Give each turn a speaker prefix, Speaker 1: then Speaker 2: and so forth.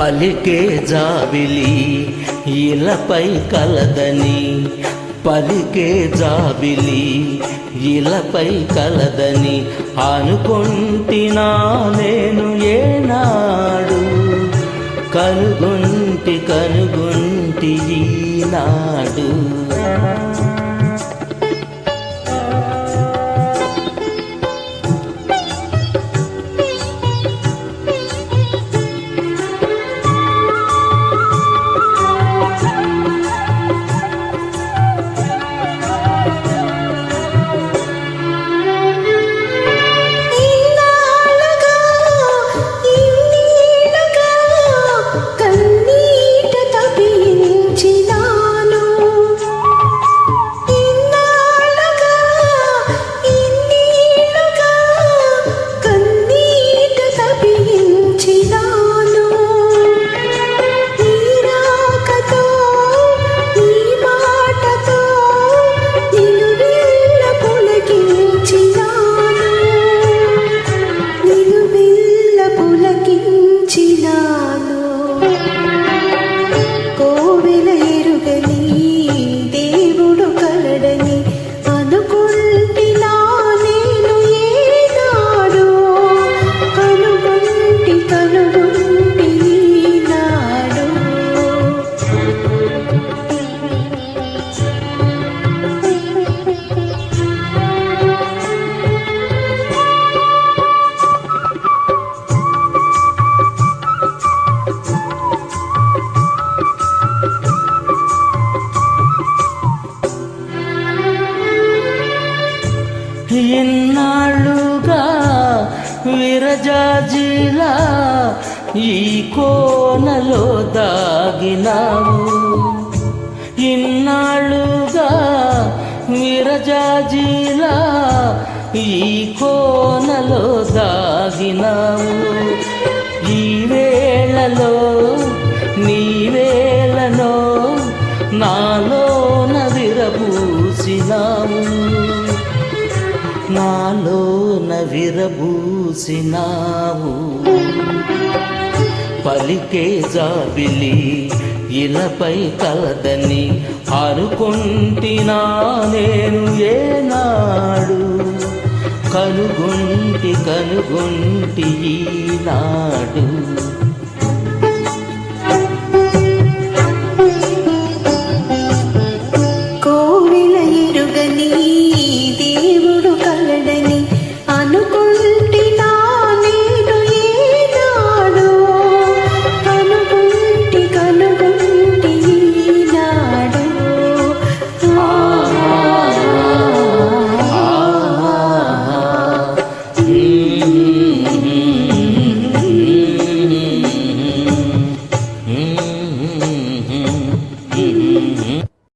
Speaker 1: పలికే జాబిలి ఇలపై కలదని. పలికే జాబిలి ఇలపై కలదని. అనుకుంటినా నేను ఏనాడు కనుగొంటి కనుగొంటి ఈనాడు. విరజాజిలా ఈ కోనలో దాగినావు. ఇన్నాళ్ళుగా విరజాజిలా ఈ కోనలో దాగినావు. ఈ వేళలో నీ వేళలో నాలోన విరబూసినావు. నాలో విరబూసినావు. పలికే జాబిలి ఇలపై కలదని అనుకుంటున్నా నేను ఏనాడు. కనుగొంటి కనుగొంటి ఈనాడు.